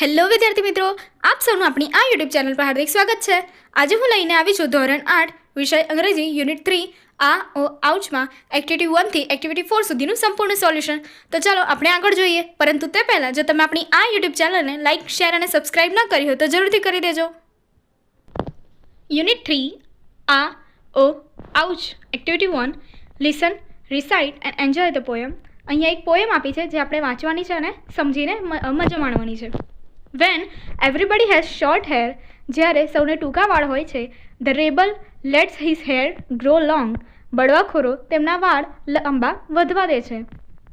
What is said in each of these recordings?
Hello વિદ્યાર્થી મિત્રો, આપ સૌનું આપણી આ યુટ્યુબ ચેનલ પર હાર્દિક સ્વાગત છે. આજે હું લઈને આવી છું ધોરણ આઠ, વિષય અંગ્રેજી, યુનિટ થ્રી. આ ઓ આઉચમાં એક્ટિવિટી વનથી એક્ટિવિટી ફોર સુધીનું સંપૂર્ણ સોલ્યુશન તો ચાલો આપણે આગળ જોઈએ. પરંતુ તે પહેલાં, જો તમે આપણી આ યુટ્યુબ ચેનલને લાઇક શેર અને સબસ્ક્રાઇબ ન કરી હોય તો જરૂરથી કરી દેજો. યુનિટ થ્રી, આ ઓ ouch activity one listen recite and enjoy the poem અહીંયા એક પોયમ આપી છે જે આપણે વાંચવાની છે અને સમજીને મજા માણવાની છે. When everybody has short hair જ્યારે સૌને ટૂંકા વાળ હોય છે the rebel lets his hair grow long બળવાખોરો તેમના વાળ લાંબા વધવા દે છે.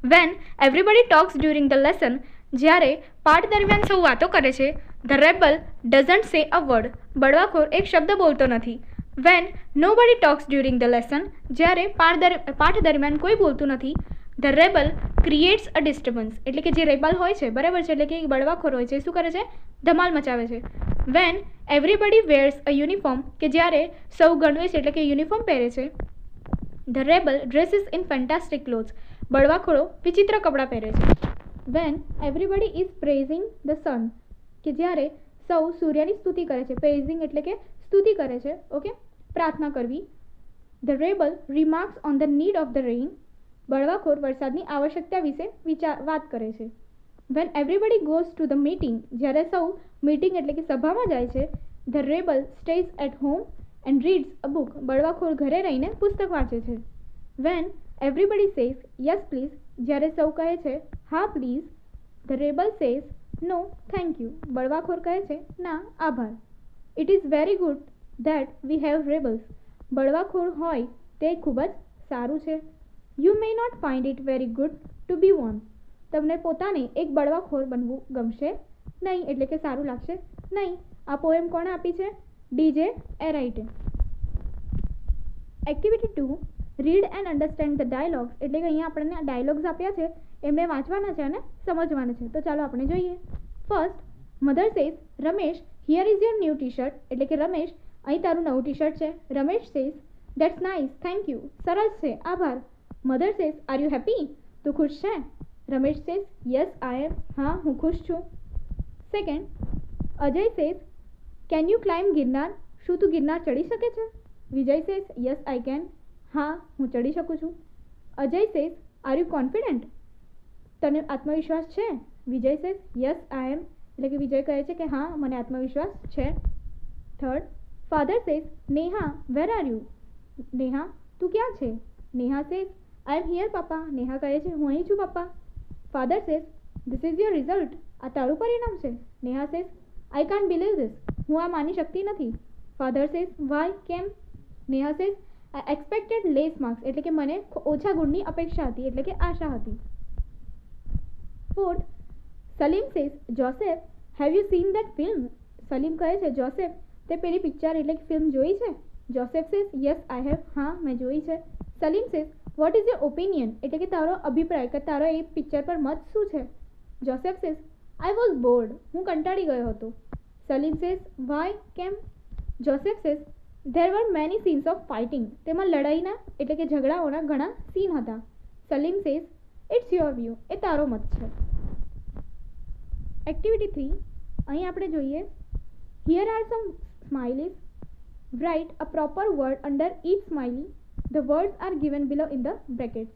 When everybody talks during the lesson જ્યારે પાઠ દરમિયાન સૌ વાતો કરે છે ધ રેબલ ડઝન્ટ સે અ વર્ડ બળવાખોર એક શબ્દ બોલતો નથી. વેન નો બડી ટોક્સ ડ્યુરિંગ ધ લેસન જ્યારે પાઠ દર, પાઠ દરમિયાન કોઈ બોલતું નથી the rebel creates a disturbance એટલે કે જે રેબલ હોય છે, બરાબર છે? એટલે કે બળવાખોર હોય છે. શું કરે છે? ધમાલ મચાવે છે. When everybody wears a uniform કે જ્યારે સૌ ગણવેશ એટલે કે યુનિફોર્મ પહેરે છે the rebel dresses in fantastic clothes બળવાખોરો વિચિત્ર કપડાં પહેરે છે. When everybody is praising the sun કે જ્યારે સૌ સૂર્યની સ્તુતિ કરે છે. પ્રેઝિંગ એટલે કે સ્તુતિ કરે છે. ઓકે પ્રાર્થના કરવી. The rebel remarks on the need of the rain બળવાખોર વરસાદની આવશ્યકતા વિશે વિચાર વાત કરે છે. When everybody goes to the meeting જ્યારે સૌ મીટિંગ એટલે કે સભામાં જાય છે the rebel stays at home and reads a book બળવાખોર ઘરે રહીને પુસ્તક વાંચે છે. When everybody says yes please જ્યારે સૌ કહે છે, હા please the rebel says no thank you બળવાખોર કહે છે, ના, આભાર. It is very good that we have rebels બળવાખોર હોય તે ખૂબ જ સારું છે. You may not find it very good to be one તમને પોતાને એક બળવાખોર બનવું ગમશે નહીં, એટલે કે સારું લાગશે નહીં. આ પોએમ કોણે આપી છે? DJ એરાઇટે. Activity two read and understand the dialogues એટલે કે અહીંયા આપણને ડાયલોગ્સ આપ્યા છે, એમને વાંચવાના છે અને સમજવાના છે. તો ચાલો આપણે જોઈએ. First mother says Ramesh here is your new T shirt એટલે કે, રમેશ, અહીં તારું નવું ટી શર્ટ છે. Ramesh says that's nice thank you સરસ છે. આભાર. Mother says are you happy તું ખુશ છે? Ramesh says yes I am હા, હું ખુશ છું. Second Ajay says can you climb Girnar? શું તું ગિરનાર ચડી શકે છે? Vijay says yes I can હા, હું ચડી શકું છું. Ajay says are you confident તને આત્મવિશ્વાસ છે? વિજય સેઝ યસ આઈ એમ એટલે કે વિજય કહે છે કે, હા, મને આત્મવિશ્વાસ છે. Third father says Neha where are you Neha, તું ક્યાં છે? Neha says I am here પપ્પા નેહા કહે છે, હું અહીં છું પપ્પા father says this is your result આ તારું પરિણામ છે. Neha says I can't believe this હું આ માની શકતી નથી. ફાધર સેઝ વાય કેમ? Neha says I expected less marks એટલે કે મને ઓછા ગુણની અપેક્ષા હતી, એટલે કે આશા હતી. Fourth Salim says Joseph have you seen that film Salim કહે છે જોસેફ તે પેલી પિક્ચર એટલે કે ફિલ્મ જોઈ છે? Joseph says yes I have હા, મેં જોઈ છે. Salim says what is your opinion એટલે કે તારો અભિપ્રાય કે તારો એ પિક્ચર પર મત શું છે? Joseph says I was bored હું કંટાળી ગયો હતો. સલીમ સેસ વાય કેમ? Joseph says there were many scenes of fighting તેમાં લડાઈના એટલે કે ઝઘડાઓના ઘણા સીન હતા. Salim says it's your view એ તારો મત છે. એક્ટિવિટી થ્રી અહીં આપણે જોઈએ. Here are some smileys write a proper word under each smiley. The words are given below in the brackets.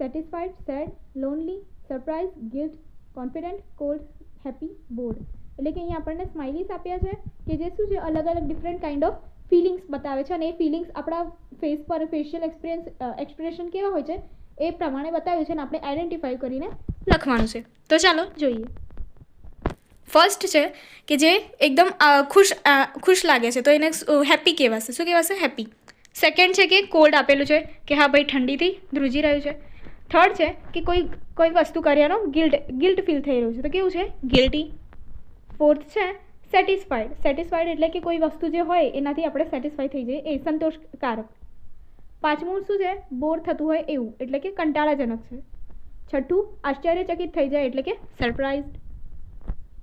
Satisfied, sad, lonely, surprised, guilt, confident, cold, happy, bored. એટલે કે અહીંયા આપણને સ્માઇલીસ આપ્યા છે કે જે શું છે અલગ અલગ ડિફરન્ટ કાઇન્ડ ઓફ ફિલિંગ્સ બતાવે છે. અને એ ફિલિંગ્સ આપણા ફેસ પર ફેશિયલ એક્સપિરિયન્સ એક્સપ્રેશન કેવા હોય છે એ પ્રમાણે બતાવ્યું છે અને આપણે આઈડેન્ટિફાઈ કરીને લખવાનું છે. તો ચાલો જોઈએ. ફર્સ્ટ છે કે જે એકદમ ખુશ ખુશ લાગે છે તો એને હેપી કહેવાશે. શું કહેવાશે? હેપી સેકન્ડ છે કે કોલ્ડ આપેલું છે કે હા ભાઈ ઠંડીથી ધ્રુજી રહ્યું છે. થર્ડ છે કે કોઈ કોઈ વસ્તુ કર્યાનો ગિલ્ટ ગિલ્ટ ફીલ થઈ રહ્યું છે. તો કેવું છે? ગિલ્ટી ફોર્થ છે સેટિસ્ફાઈડ સેટિસ્ફાઈડ એટલે કે કોઈ વસ્તુ જે હોય એનાથી આપણે સેટિસ્ફાઈ થઈ જઈએ. એ સંતોષકારક. પાંચમું શું છે? બોર થતું હોય એવું. એટલે કે કંટાળાજનક છે. છઠ્ઠું આશ્ચર્યચકિત થઈ જાય એટલે કે સરપ્રાઇઝ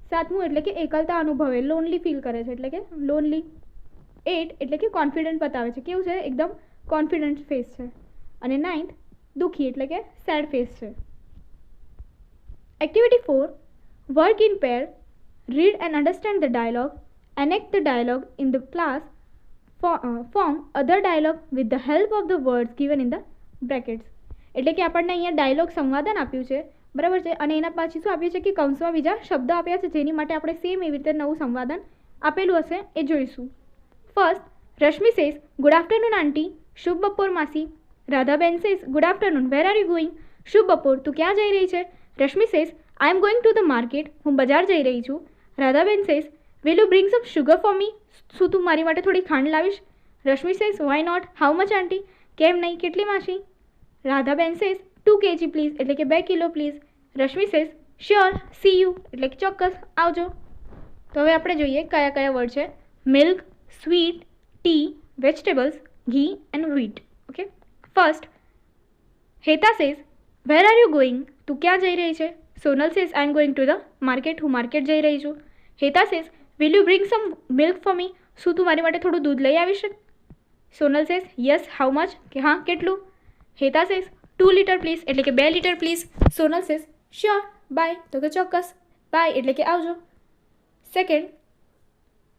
સાતમું એટલે કે એકલતા અનુભવે. લોનલી ફીલ કરે છે. એટલે કે લોનલી એટ એટલે કે કોન્ફિડન્ટ બતાવે છે. કેવું છે? એકદમ કોન્ફિડન્ટ ફેસ છે. અને નાઇન્થ દુઃખી એટલે કે સેડ ફેસ છે. Activity four work in pair read and understand the dialogue enact the dialogue in the class form other dialogue with the help of the words the in the brackets એટલે કે આપણને અહીંયા dialog સંવાદન આપ્યું છે. બરાબર છે? અને એના પાછી શું આપ્યું છે કે કૌંસમાં બીજા શબ્દ આપ્યા છે જેની માટે આપણે સેમ એવી રીતે નવું સંવાદન આપેલું હશે એ જોઈશું. First Rashmi says good afternoon aunty શુભ બપોર માસી Radhaben says good afternoon where are you going શુભ બપોર તું ક્યાં જઈ રહી છે? Rashmi says I am going to the market હું બજાર જઈ રહી છું. Radhaben says will you bring some sugar for me શું તું મારી માટે થોડી ખાંડ લાવીશ? Rashmi says why not how much aunty કેમ નહીં? કેટલી માસી? Radhaben says two KG please એટલે કે બે kilo please Rashmi says sure see you એટલે કે ચોક્કસ. આવજો. તો હવે આપણે જોઈએ કયા કયા વર્ડ છે. Milk sweet tea vegetables ghee and wheat okay first Heta says where are you going તું ક્યાં જઈ રહી છે? Sonal says I am going to the market હું માર્કેટ જઈ રહી છું. Heta says will you bring some milk for me શું તું મારી માટે થોડું દૂધ લઈ આવીશ? Sonal says yes how much કે હા, કેટલું? Heta says two litre please એટલે કે બે litre please Sonal says sure bye તો કે ચોક્કસ. બાય એટલે કે આવજો. Second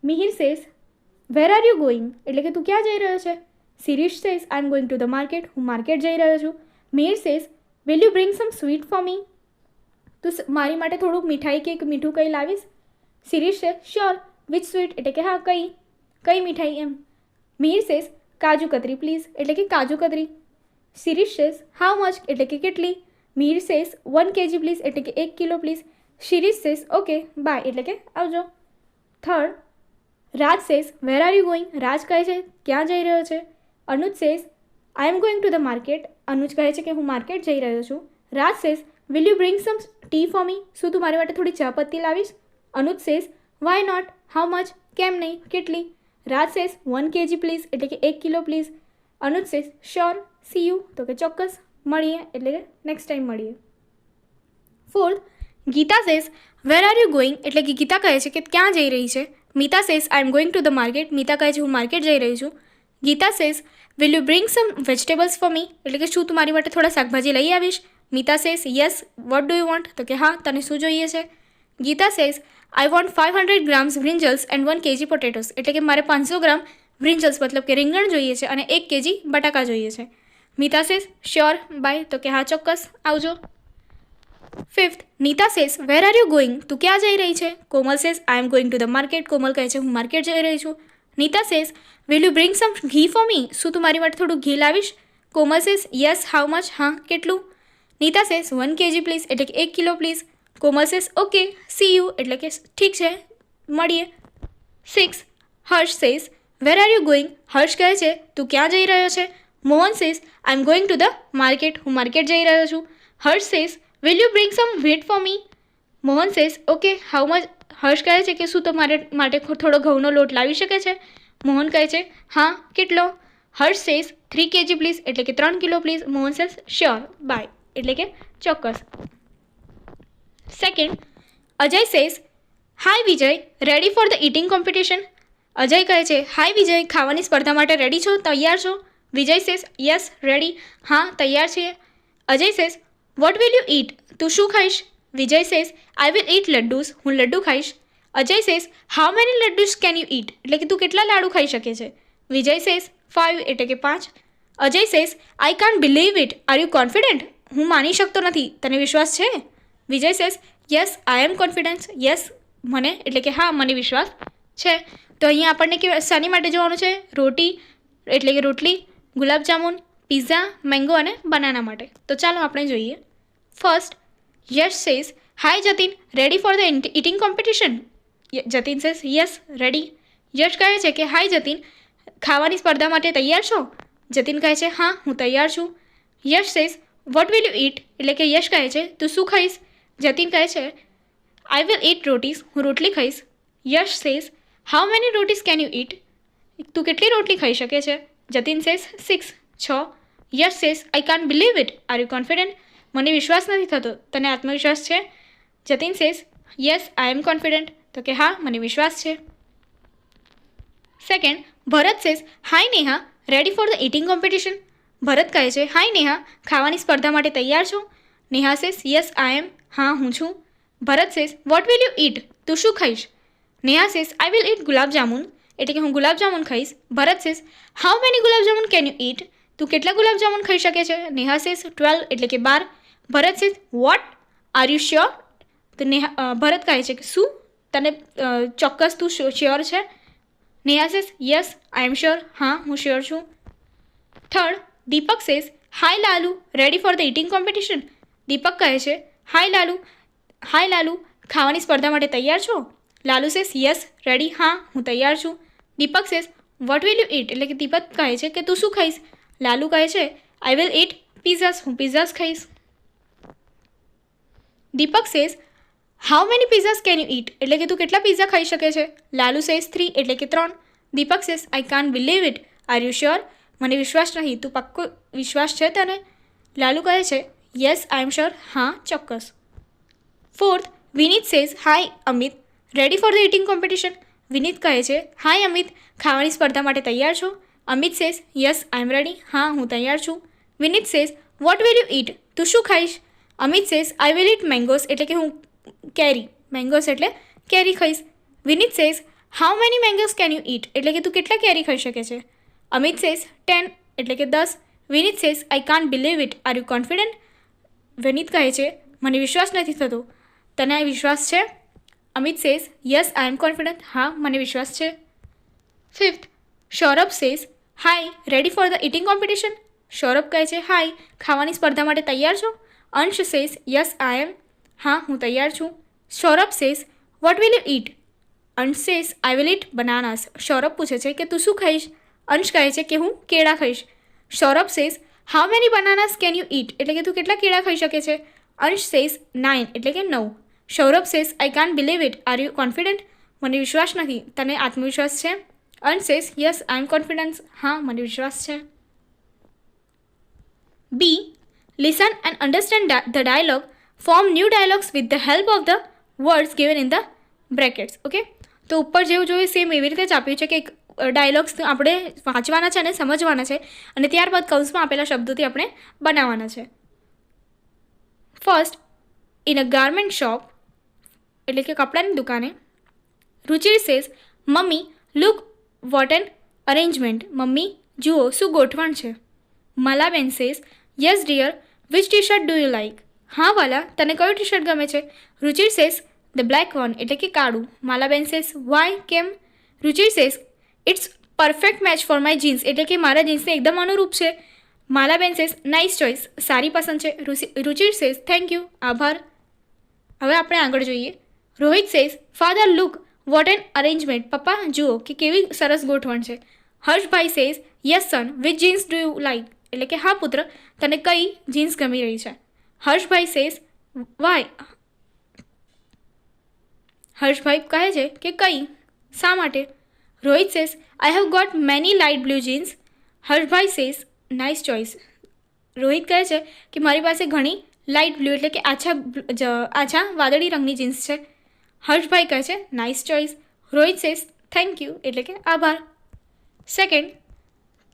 Mihir says where are you going એટલે કે તું ક્યાં જઈ રહ્યો છે? Shirish says I am going to the market હું માર્કેટ જઈ રહ્યો છું. Mir says will you bring some sweet for me તું મારી માટે થોડુંક મીઠાઈ કે મીઠું કંઈ લાવીશ? શિરીષ છે શ્યોર વિથ સ્વીટ એટલે કે, હા, કઈ. કઈ મીઠાઈ? એમ. મીર સેઝ કાજુ કતરી પ્લીઝ એટલે કે, kaju katri. Shirish says how much એટલે કે, કેટલી? Mir says one KG please એટલે કે, એક kilo please Shirish says okay bye એટલે કે, આવજો. Third Raj says where are you going Raj કહે છે, ક્યાં જઈ રહ્યો છે? Anuj says I am going to the market Anuj કહે છે કે, હું માર્કેટ જઈ રહ્યો છું. Raj says will you bring some tea for me શું તું મારી માટે થોડી ચા પત્તી લાવીશ? Anuj says why not how much કેમ નહીં? કેટલી? Raj says one KG please એટલે કે, એક kilo please Anuj says sure see you તો કે, ચોક્કસ, મળીએ. એટલે કે નેક્સ્ટ ટાઈમ મળીએ. Fourth Geeta says where are you going એટલે કે, ગીતા કહે છે કે, ક્યાં જઈ રહી છે? Meeta says I am going to the market Meeta કહે છે, હું માર્કેટ જઈ રહી છું. Geeta says will you bring some vegetables for me એટલે કે, શું તું મારી માટે થોડા શાકભાજી લઈ આવીશ? Meeta says yes what do you want તો કે, હા, તને શું જોઈએ છે? Geeta says I want five hundred grams brinjals and one KG potatoes એટલે કે, મારે પાંચસો ગ્રામ બ્રિંજલ્સ મતલબ કે રીંગણ જોઈએ છે અને એક કેજી બટાકા જોઈએ છે. મીતા સેઝ શ્યોર બાય તો કે, હા, ચોક્કસ, આવજો. Fifth Neeta says where are you going તું ક્યાં જઈ રહી છે? Komal says I am going to the market Komal કહે છે, હું માર્કેટ જઈ રહી છું. Neeta says will you bring some ghee for me શું તું મારી માટે થોડું ઘી લાવીશ? Komal says yes how much હા, કેટલું? Neeta says one KG please એટલે કે, એક kilo please Komal says okay see you એટલે કે, ઠીક છે, મળીએ. Six Harsh says where are you going Harsh કહે છે, તું ક્યાં જઈ રહ્યો છે? Mohan says I am going to the market હું માર્કેટ જઈ રહ્યો છું. Harsh says will you bring some wheat for me Mohan says okay how much Harsh કહે છે કે, શું તો મારે, માટે થોડો ઘઉંનો લોટ લાવી શકે છે? મોહન કહે છે, હા, કેટલો? Harsh says three KG please એટલે કે, ત્રણ kilo please Mohan says sure bye એટલે કે, ચોક્કસ. Second Ajay says hi Vijay ready for the eating competition Ajay કહે છે હાય વિજય ખાવાની સ્પર્ધા માટે રેડી છો? તૈયાર છો? વિજય સેસ યસ રેડી હા, તૈયાર છીએ. Ajay says what will you eat તું શું ખાઈશ? Vijay says I will eat laddus હું લડ્ડુ ખાઈશ. Ajay says how many laddus can you eat એટલે કે તું કેટલા લાડુ ખાઈ શકે છે? વિજય સેસ ફાઇવ એટલે કે પાંચ. Ajay says I can't believe it are you confident હું માની શકતો નથી. તને વિશ્વાસ છે? Vijay says yes I am confidence yes મને? એટલે કે હા, મને વિશ્વાસ છે. તો અહીંયા આપણને કે શાની માટે જોવાનું છે? રોટી, એટલે કે રોટલી ગુલાબજામુન પિઝા, મેંગો અને બનાના માટે. તો ચાલો આપણે જોઈએ. First Yash says hi Jatin. Ready for the eating competition Jatin says yes ready Yash કહે છે કે હાય જતીન. ખાવાની સ્પર્ધા માટે તૈયાર છો? જતીન કહે છે, હા, હું તૈયાર છું. Yash says what will you eat એટલે કે યશ કહે છે, તું શું ખાઈશ? જતીન કહે છે આઈ વિલ ઈટ રોટીસ. હું રોટલી ખાઈશ. Yash says how many rotis can you eat તું કેટલી રોટલી ખાઈ શકે છે? જતીન સેઝ સિક્સ છ? Yes says I can't believe it are you confident મને વિશ્વાસ નથી થતો. તને આત્મવિશ્વાસ છે? Jatin says yes I am confident તો કે હા, મને વિશ્વાસ છે. Second Bharat says hi Neha ready for the eating competition Bharat કહે છે હાય નેહા, ખાવાની સ્પર્ધા માટે તૈયાર છો? Neha says yes I am હા, હું છું. Bharat says what will you eat તું શું ખાઈશ? Neha says I will eat gulab jamun એટલે કે હું ગુલાબજામુન ખાઈશ. Bharat says how many gulab jamun can you eat તું કેટલા ગુલાબ જામુન ખાઈ શકે છે? નેહા સેસ ટ્વેલ્વ એટલે કે બાર. Bharat says what are you sure તો નેહા ભરત કહે છે કે શું? તને ચોક્કસ તું શ્યોર છે? Neha says yes I am sure હા, હું શ્યોર છું. Third Deepak says hi Lalu ready for the eating competition Deepak કહે છે હાય લાલુ હાય લાલુ, ખાવાની સ્પર્ધા માટે તૈયાર છો? લાલુ સેસ યસ રેડી હા, હું તૈયાર છું. Deepak says what will you eat એટલે કે દીપક કહે છે કે, તું શું ખાઈશ? લાલુ કહે છે આઈ વિલ ઇટ પીઝાસ હું પીઝાસ ખાઈશ. Deepak says how many pizzas can you eat એટલે કે તું કેટલા પીઝા ખાઈ શકે છે? લાલુ સેઝ થ્રી એટલે કે ત્રણ. Deepak says I can believe it are you sure મને વિશ્વાસ નહીં, તું પક્કો વિશ્વાસ છે તને? લાલુ કહે છે યસ આઈ એમ શ્યોર હા, ચોક્કસ. Fourth Vineet says hi Amit. Ready for the eating competition Vineet કહે છે હાય અમિત. ખાવાની સ્પર્ધા માટે તૈયાર છો? Amit says yes I am ready હા, હું તૈયાર છું. Vineet says what will you eat તું શું ખાઈશ? Amit says I will eat mangoes એટલે કે હું કેરી. મેંગોસ એટલે કેરી ખાઈશ. Vineet says how many mangoes can you eat એટલે કે તું કેટલા કેરી ખાઈ શકે છે? અમિત સેઝ ટેન એટલે કે દસ. Vineet says I can't believe it are you confident Vineet કહે છે, મને વિશ્વાસ નથી થતો. તને આ વિશ્વાસ છે? Amit says yes I am confident હા, મને વિશ્વાસ છે. Fifth Saurabh says hi ready for the eating competition Saurabh કહે છે હાય ખાવાની સ્પર્ધા માટે તૈયાર છો? અંશ સેઝ યસ આઈ એમ હા, હું તૈયાર છું. Saurabh says what will you eat Ansh says I will eat bananas Saurabh પૂછે છે કે, તું શું ખાઈશ? અંશ કહે છે કે, હું કેળા ખાઈશ. Saurabh says how many bananas can you eat એટલે કે, તું કેટલા કેળા ખાઈ શકે છે? અંશ સેઝ નાઇન એટલે કે, નવ. Saurabh says I can't believe it are you confident મને વિશ્વાસ નથી. તને આત્મવિશ્વાસ છે? Ansh says yes I am confidence હા મને વિશ્વાસ છે. B listen and understand the dialogue form new dialogues with the help of the words given in the brackets okay તો ઉપર જેવું જોયું સેમ એવી રીતે જ આપ્યું છે કે એક ડાયલોગ્સ આપણે વાંચવાના છે અને સમજવાના છે અને ત્યારબાદ કૌંસમાં આપેલા શબ્દોથી આપણે બનાવવાના છે. First in a garment shop એટલે કે કપડાની દુકાને Ruchir says mummy look what an arrangement. Mummy, જુઓ, શું ગોઠવણ છે. Malaben says, yes dear, which T shirt do you like હા, વાલા, તને કયું ટી શર્ટ ગમે છે? Ruchir says, the black one, એટલે કે કાળું. માલાબેન સેઝ, વાય, કેમ? Ruchir says, it's perfect match for my jeans, એટલે કે મારા જીન્સને એકદમ અનુરૂપ છે. માલાબેન સેઝ, નાઇસ ચોઇસ સારી પસંદ છે. Ruchi Ruchir says, thank you, આભાર. હવે આપણે આગળ જોઈએ. Rohit says, father, look what an arrangement પપ્પા જુઓ કે કેવી સરસ ગોઠવણ છે. Harshbhai says yes son which jeans do you like એટલે કે, હા, પુત્ર, તને કઈ જીન્સ ગમી રહી છે? હર્ષભાઈ સેઝ વાય હર્ષભાઈ કહે છે કે, કઈ? શા માટે? Rohit says I have got many light blue jeans Harshbhai says nice choice Rohit કહે છે કે, મારી પાસે ઘણી લાઇટ બ્લુ એટલે કે આછા આછા વાદળી રંગની જીન્સ છે. હર્ષભાઈ કહે છે nice choice Rohit says thank you એટલે કે, આભાર. Second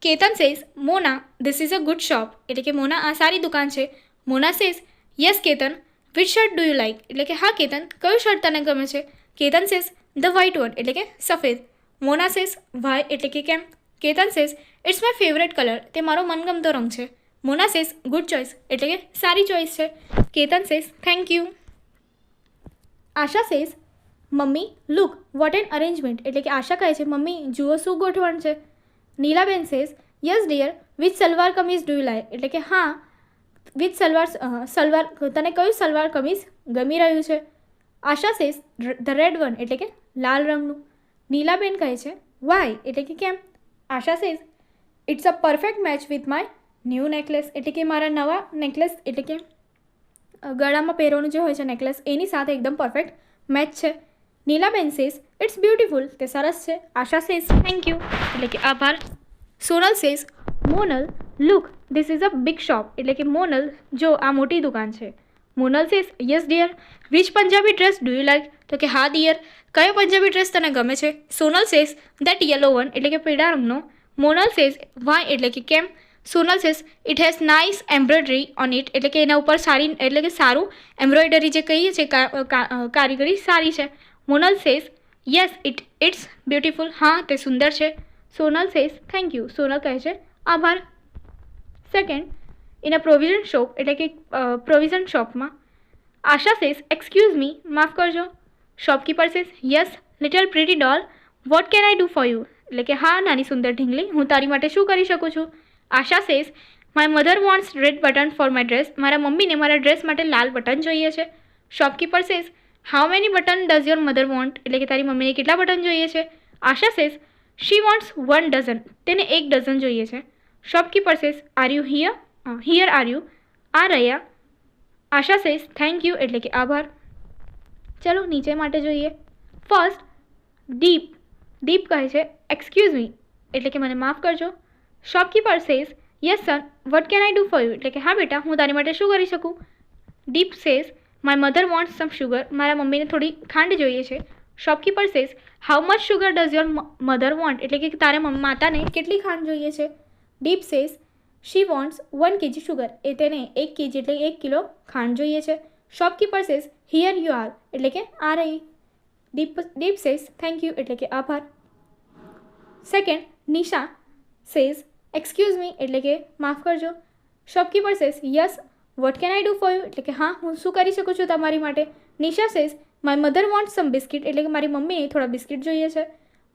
Ketan says Mona this is a good shop એટલે કે મોના આ સારી દુકાન છે. Mona says yes Ketan. Which shirt do you like એટલે કે, હા, કેતન. કયું શર્ટ તને ગમે છે? Ketan says the white one એટલે કે, સફેદ. મોના સેઝ વાય એટલે કે, કેમ? Ketan says it's my favourite colour તે મારો મનગમતો રંગ છે. મોના સેઝ ગુડ ચોઇસ એટલે કે, સારી ચોઇસ છે. Ketan says thank you Asha says mummy look what an arrangement એટલે કે આશા કહે છે, મમ્મી, જુઓ શું ગોઠવણ છે. Nilaben says yes dear with salwar kameez do like એટલે કે, હા વિથ સલવાર સલવાર તને કયું સલવાર કમીઝ ગમી રહ્યું છે? Asha says the red one એટલે કે, લાલ રંગનું. નીલાબેન કહે છે વાય એટલે કે, કેમ? Asha says it's a perfect match with my new necklace એટલે કે, મારા નવા નેકલેસ એટલે કે ગળામાં પહેરવાનું જે હોય છે નેકલેસ એની સાથે એકદમ પરફેક્ટ મેચ છે. નીલાબેન સેઝ ઇટ્સ બ્યુટિફુલ તે સરસ છે. આશા સેઝ થેન્ક યુ એટલે કે, આભાર. Sonal says Monal look this is a big shop એટલે કે મોનલ જો આ મોટી દુકાન છે. Monal says yes dear which Punjabi dress do you like તો કે, હા ડિયર કયો પંજાબી ડ્રેસ તને ગમે છે? Sonal says that yellow one એટલે કે, પીળા રંગનો. મોનલ સેઝ વાય એટલે કે, કેમ? Sonal says it has nice embroidery on it એટલે કે, એના ઉપર સારી, એટલે કે સારું એમ્બ્રોઇડરી જે કહીએ છીએ કારીગરી સારી છે. Monal says, yes, it, it's beautiful. હા, તે સુંદર છે. Sonal says, thank you. Sonal કહે છે, આભાર. Second, in a provision shop, એટલે કે પ્રોવિઝન શોપમાં. આશા સેઝ, એક્સક્યુઝ મી, માફ કરજો. Shopkeeper says, yes, little pretty doll, what can I do for you? એટલે કે, હા, નાની સુંદર ઢીંગલી, હું તારી માટે શું કરી શકું છું? Asha says, my mother wants red button for my dress. મારા મમ્મીને મારા ડ્રેસ માટે લાલ બટન જોઈએ છે. Shopkeeper says how many button does your mother want એટલે કે તારી મમ્મીને કેટલા બટન જોઈએ છે? Asha says she wants one dozen તેને એક ડઝન જોઈએ છે. Shopkeeper says are you here here are you આ રહ્યા. આશા સેઝ થેન્ક યુ એટલે કે આભાર. ચલો, નીચે માટે જોઈએ. ફર્સ્ટ ડીપ ડીપ કહે છે એક્સક્યુઝ મી એટલે કે મને માફ કરજો. Shopkeeper says yes sir what can I do for you એટલે કે, હા, બેટા, હું તારી માટે શું કરી શકું? Deep says my mother want some sugar મારા મમ્મીને થોડી ખાંડ જોઈએ છે. Shopkeeper says how much sugar does your mother want એટલે કે તારે માતાને કેટલી ખાંડ જોઈએ છે? Deep says she wants one KG sugar એ તેને એક કેજી એટલે એક કિલો ખાંડ જોઈએ છે. Shopkeeper says here you are એટલે કે આ રહી. Deep Deep says thank you એટલે કે આભાર. Second Nisha says excuse me એટલે કે માફ કરજો. Shopkeeper says yes what can I do for you એટલે કે, હા, હું શું કરી શકું છું તમારી માટે? Nisha says my mother want some biscuit એટલે કે, મારી મમ્મીને થોડા બિસ્કિટ જોઈએ છે.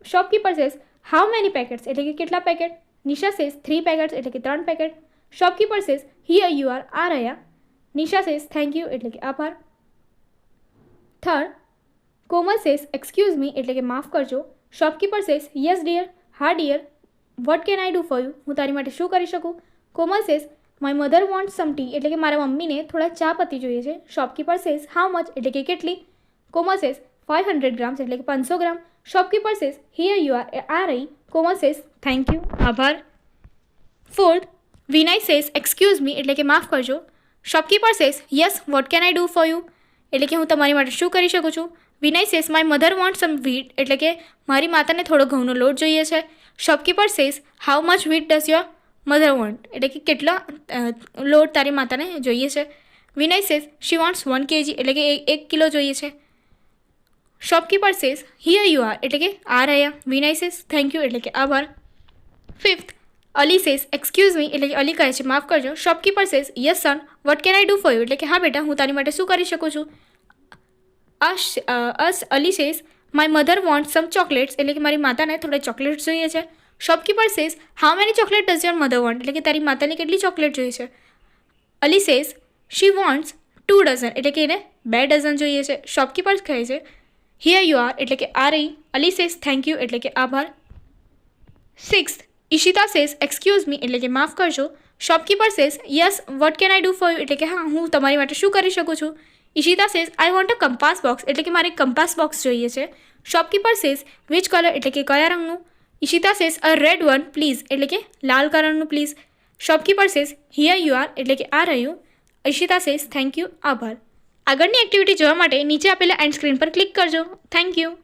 Shopkeeper says how many packets એટલે કે, કેટલા packet Nisha says three packets એટલે કે, ત્રણ packet shopkeeper says here you are આ રહ્યા. નિશા સેઝ થેન્ક યુ એટલે કે, આભાર. Third Komal says excuse me એટલે કે, માફ કરજો. શોપકીપર સેઝ યસ ડિયર હા dear what can I do for you હું તારી માટે શું કરી શકું? Komal says my mother want some tea એટલે કે મારા મમ્મીને થોડા ચા પત્તી જોઈએ છે. શોપકીપર સેઝ હાઉ મચ એટલે કે કેટલી? Komal says five hundred grams એટલે કે પાંચસો gram. Shopkeeper says here you are આ રહી. કોમલ સેઝ થેન્ક યુ આભાર. Fourth Vinay says excuse me એટલે કે માફ કરજો. Shopkeeper says yes what can I do for you એટલે કે હું તમારી માટે શું કરી શકું છું? Vinay says my mother want some wheat એટલે કે મારી માતાને થોડો ઘઉંનો લોટ જોઈએ છે. Shopkeeper says how much wheat does your mother want એટલે કે કેટલા લોડ તારી માતાને જોઈએ છે. Vinay says she wants one KG એટલે કે એક- કિલો જોઈએ છે. Shopkeeper says here you are એટલે કે, આ રહ્યા. વિનય સેઝ થેન્ક યુ એટલે કે, આભાર. Fifth Ali says excuse me એટલે કે, અલી કહે છે, માફ કરજો. Shopkeeper says yes son what can I do for you એટલે કે, હા, બેટા, હું તારી માટે શું કરી શકું છું? અસ Ali says my mother want some chocolates એટલે કે, મારી માતાને થોડા ચોકલેટ્સ જોઈએ છે. Shopkeeper says how many chocolate does your mother want એટલે કે, તારી માતાને કેટલી ચોકલેટ જોઈએ છે? Ali says she wants two dozen એટલે કે, એને બે ડઝન જોઈએ છે. શોપકીપર કહે છે હિયર યુ આર એટલે કે, આ રહી. અલી સેઝ થેન્ક યુ એટલે કે, આભાર. Sixth Ishita says excuse me એટલે કે, માફ કરજો. Shopkeeper says yes what can I do for you એટલે કે, હા, હું તમારી માટે શું કરી શકું છું? Ishita says I want a compass box એટલે કે, મારે કંપાસ બોક્સ જોઈએ છે. શોપકીપર સેઝ વિચ કલર એટલે કે, કયા રંગનું? Ishita says a red one please એટલે કે, લાલ કલરનું please shopkeeper says here you are એટલે કે, આ રહ્યું. ઈશિતા સેઝ થેન્ક યુ આભાર. આગળની એક્ટિવિટી જોવા માટે નીચે આપેલા એન્ડ સ્ક્રીન પર ક્લિક કરજો. Thank you